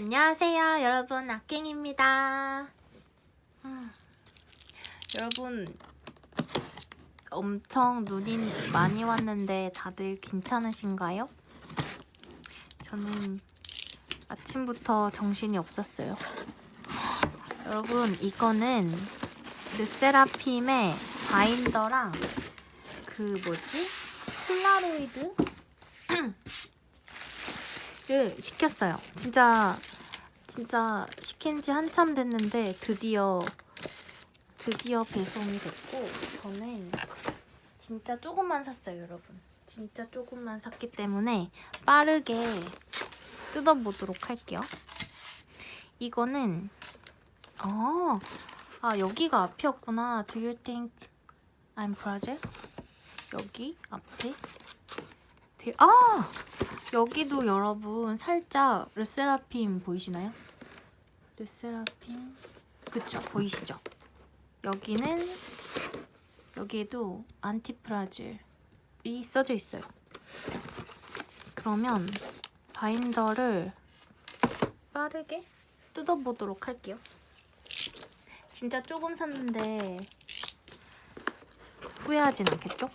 안녕하세요, 여러분. 악갱입니다. 음, 여러분, 엄청 눈이 많이 왔는데 다들 괜찮으신가요? 저는 아침부터 정신이 없었어요. 여러분, 이거는 르세라핌의 바인더랑 그 뭐지? 폴라로이드? 를 시켰어요. 진짜 진짜 시킨 지 한참 됐는데 드디어 드디어 배송이 됐고 저는 진짜 조금만 샀어요, 여러분. 진짜 조금만 샀기 때문에 빠르게 뜯어보도록 할게요. 이거는 어, 아 여기가 앞이었구나. Do you think I'm fragile? 여기 앞에 되- 아 여기도 여러분 살짝 르세라핌 보이시나요? 르세라핌 그쵸 보이시죠? 여기는 여기에도 안티프라질이 써져 있어요. 그러면 바인더를 빠르게 뜯어보도록 할게요. 진짜 조금 샀는데 후회하진 않겠죠?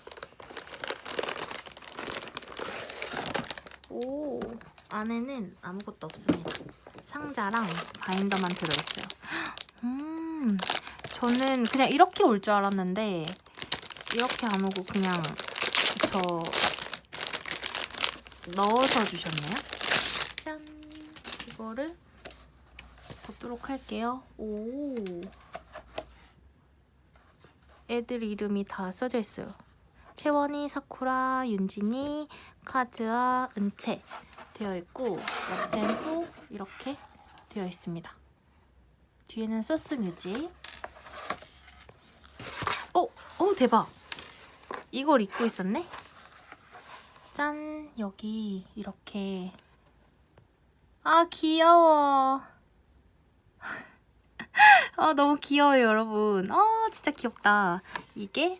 오, 안에는 아무것도 없습니다. 상자랑 바인더만 들어있어요. 음, 저는 그냥 이렇게 올 줄 알았는데 이렇게 안 오고 그냥 저 넣어서 주셨네요. 짠, 이거를 걷도록 할게요. 오, 애들 이름이 다 써져 있어요. 채원이, 사쿠라, 윤진이, 카즈아, 은채 되어 있고 옆에는 또 이렇게 되어 있습니다. 뒤에는 소스 뮤직. 어, 어 대박. 이걸 입고 있었네. 짠 여기 이렇게 아 귀여워. 아 너무 귀여워요 여러분. 아 진짜 귀엽다. 이게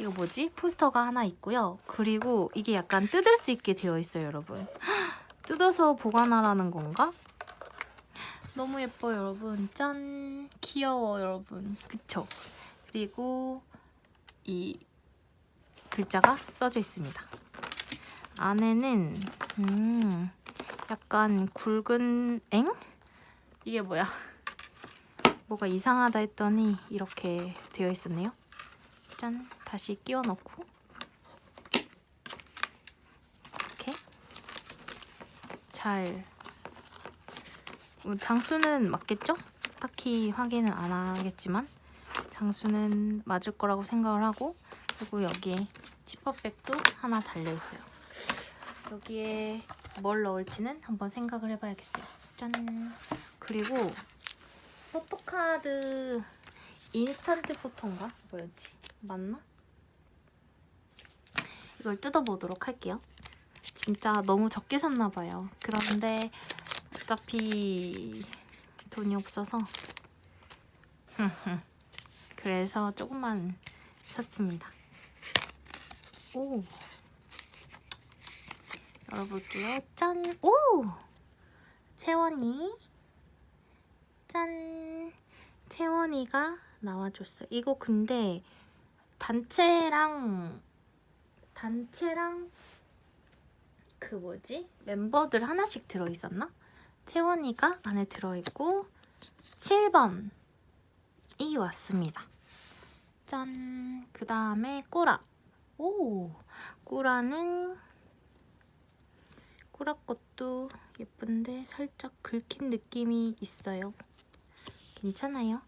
이거 뭐지? 포스터가 하나 있고요. 그리고 이게 약간 뜯을 수 있게 되어 있어요, 여러분. 뜯어서 보관하라는 건가? 너무 예뻐요, 여러분. 짠! 귀여워, 여러분. 그쵸? 그리고 이 글자가 써져 있습니다. 안에는 음, 약간 굵은 엥? 이게 뭐야? 뭐가 이상하다 했더니 이렇게 되어 있었네요. 짠 다시 끼워 넣고 이렇게 잘뭐 장수는 맞겠죠? 딱히 확인은 안 하겠지만 장수는 맞을 거라고 생각을 하고 그리고 여기에 지퍼백도 하나 달려 있어요. 여기에 뭘 넣을지는 한번 생각을 해봐야겠어요. 짠 그리고 포토카드 인스턴트 포토인가 뭐였지? 맞나? 이걸 뜯어보도록 할게요. 진짜 너무 적게 샀나 봐요. 그런데 어차피 돈이 없어서 그래서 조금만 샀습니다. 오 열어볼게요. 짠! 오! 채원이 짠! 채원이가 나와줬어요. 이거 근데 단체랑 단체랑 그 뭐지 멤버들 하나씩 들어 있었나? 채원이가 안에 들어 있고 7번이 왔습니다. 짠. 그 다음에 꾸라. 오, 꾸라는 꾸라 것도 예쁜데 살짝 긁힌 느낌이 있어요. 괜찮아요.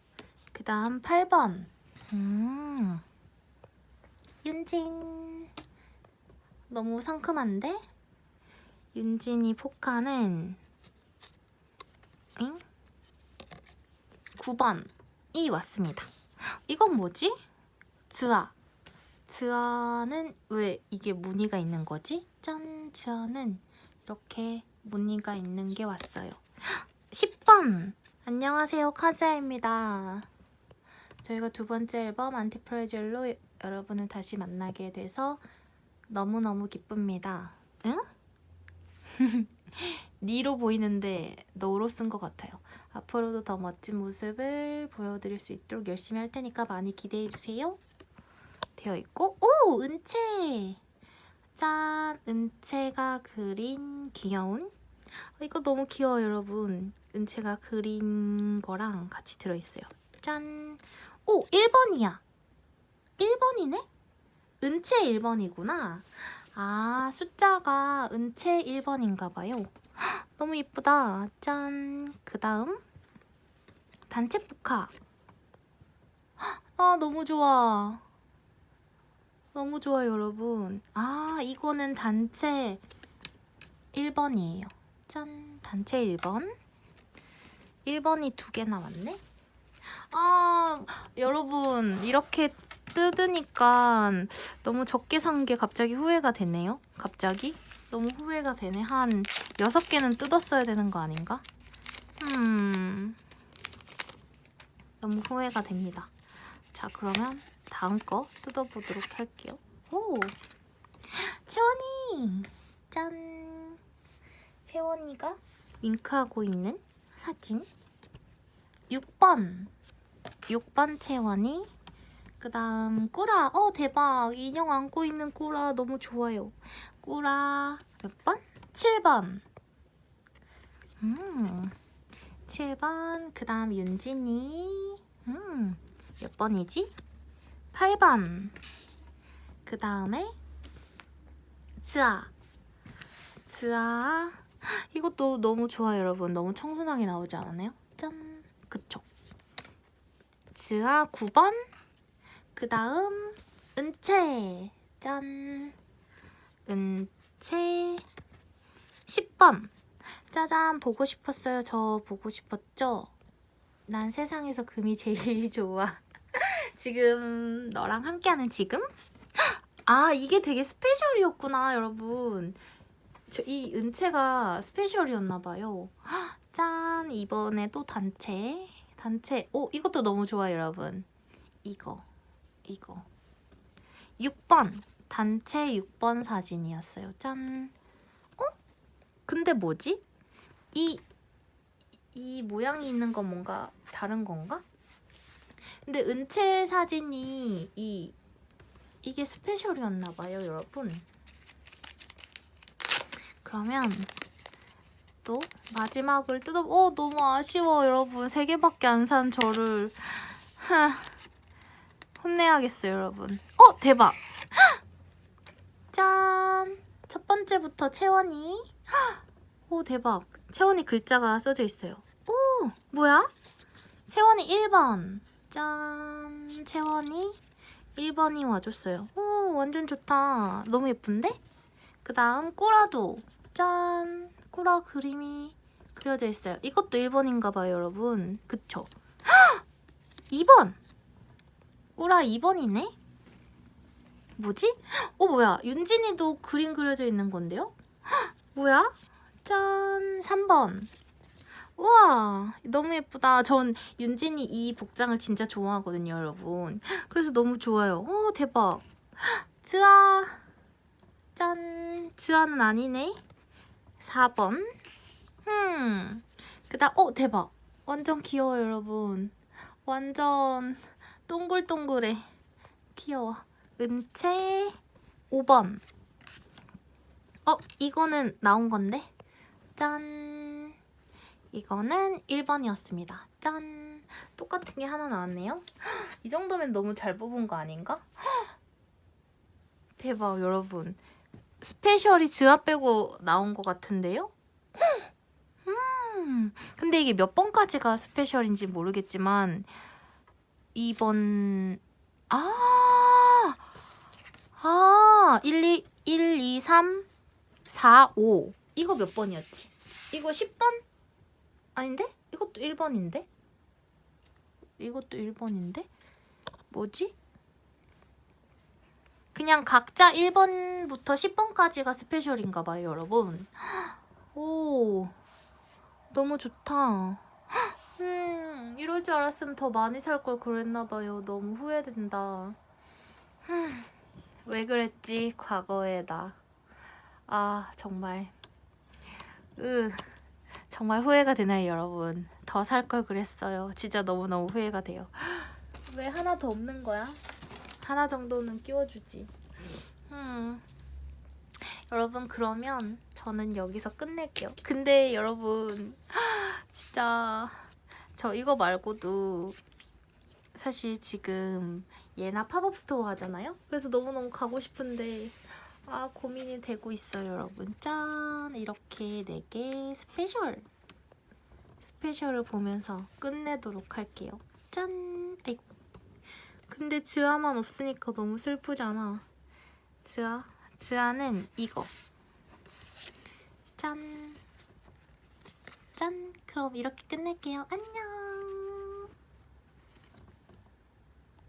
그 다음 8번. 음. 윤진. 너무 상큼한데? 윤진이 포카는 응? 9번이 왔습니다. 이건 뭐지? 즈아. 즈아는 왜 이게 무늬가 있는 거지? 짠! 즈아는 이렇게 무늬가 있는 게 왔어요. 10번! 안녕하세요. 카즈아입니다. 저희가 두 번째 앨범 안티프레젤로 여러분을 다시 만나게 돼서 너무너무 기쁩니다. 응? 니로 보이는데 너로 쓴 것 같아요. 앞으로도 더 멋진 모습을 보여드릴 수 있도록 열심히 할 테니까 많이 기대해 주세요. 되어 있고 오! 은채! 짠! 은채가 그린 귀여운? 어, 이거 너무 귀여워 여러분. 은채가 그린 거랑 같이 들어있어요. 짠 오! 1번이야. 1번이네 은채 1번이구나 아 숫자가 은채 1번인가 봐요 헉, 너무 이쁘다 짠 그 다음 단체 포카 헉, 아 너무 좋아 너무 좋아요, 여러분. 아, 이거는 단체 1번이에요. 짠, 단체 1번. 1번이 두 개 나왔네. 아, 여러분, 이렇게 뜯으니까 너무 적게 산 게 갑자기 후회가 되네요. 갑자기? 너무 후회가 되네. 한 6개는 뜯었어야 되는 거 아닌가? 음. 너무 후회가 됩니다. 자, 그러면 다음 거 뜯어보도록 할게요. 오! 채원이! 짠! 채원이가 윙크하고 있는 사진. 6번. 6번 채원이. 그 다음 꾸라. 어, 대박. 인형 안고 있는 꾸라 너무 좋아요. 꾸라. 몇 번? 7번. 음. 7번. 그 다음 윤진이. 음. 몇 번이지? 8번. 그 다음에 즈아. 즈아. 이것도 너무 좋아요, 여러분. 너무 청순하게 나오지 않았나요? 짠. 그쵸. 즈아 9번. 그 다음 은채. 짠. 은채 10번. 짜잔, 보고 싶었어요. 저 보고 싶었죠? 난 세상에서 금이 제일 좋아. 지금 너랑 함께하는 지금? 아 이게 되게 스페셜이었구나 여러분 저 이 은채가 스페셜이었나 봐요 짠 이번에 또 단체 단체 오 이것도 너무 좋아요 여러분 이거 이거 6번 단체 6번 사진이었어요 짠 어? 근데 뭐지? 이, 이 모양이 있는 건 뭔가 다른 건가? 근데 은채 사진이 이 이게 스페셜이었나 봐요, 여러분. 그러면 또 마지막을 뜯어 어 너무 아쉬워, 여러분. 세 개밖에 안 산 저를 하, 혼내야겠어요, 여러분. 어, 대박. 짠. 첫 번째부터 채원이. 오, 대박. 채원이 글자가 써져 있어요. 오, 뭐야? 채원이 1번. 짠 채원이 1번이 와줬어요 오 완전 좋다 너무 예쁜데? 그 다음 꾸라도 짠 꾸라 그림이 그려져 있어요 이것도 1번인가 봐요 여러분 그쵸? 헉! 2번 꾸라 2번이네? 뭐지? 어 뭐야 윤진이도 그림 그려져 있는 건데요? 헉! 뭐야? 짠 3번 우와 너무 예쁘다. 전 윤진이 이 복장을 진짜 좋아하거든요, 여러분. 그래서 너무 좋아요. 오 대박. 쯔아 짠 쯔아는 아니네. 4번. 음. 그다음 어 대박. 완전 귀여워, 여러분. 완전 동글동글해. 귀여워. 은채 5번. 어 이거는 나온 건데. 짠. 이거는 1번이었습니다. 짠! 똑같은 게 하나 나왔네요. 이 정도면 너무 잘 뽑은 거 아닌가? 대박, 여러분. 스페셜이 즈아 빼고 나온 것 같은데요? 음, 근데 이게 몇 번까지가 스페셜인지 모르겠지만 2번 아! 아, 1, 2, 1, 2, 3, 4, 5 이거 몇 번이었지? 이거 10번? 아닌데? 이것도 1번인데? 이것도 1번인데? 뭐지? 그냥 각자 1번부터 10번까지가 스페셜인가 봐요, 여러분. 오, 너무 좋다. 음, 이럴 줄 알았으면 더 많이 살 걸 그랬나 봐요. 너무 후회된다. 흠, 왜 그랬지, 과거에 나. 아, 정말. 으, 정말 후회가 되나요, 여러분? 더 살 걸 그랬어요. 진짜 너무너무 후회가 돼요. 왜 하나 더 없는 거야? 하나 정도는 끼워주지. 음. 여러분, 그러면 저는 여기서 끝낼게요. 근데 여러분, 진짜 저 이거 말고도 사실 지금 예나 팝업 스토어 하잖아요? 그래서 너무너무 가고 싶은데 아 고민이 되고 있어요 여러분. 짠! 이렇게 4개 스페셜 스페셜을 보면서 끝내도록 할게요. 짠! 아이고 근데 즈아만 없으니까 너무 슬프잖아. 즈아 즈아는 이거. 짠! 짠! 그럼 이렇게 끝낼게요. 안녕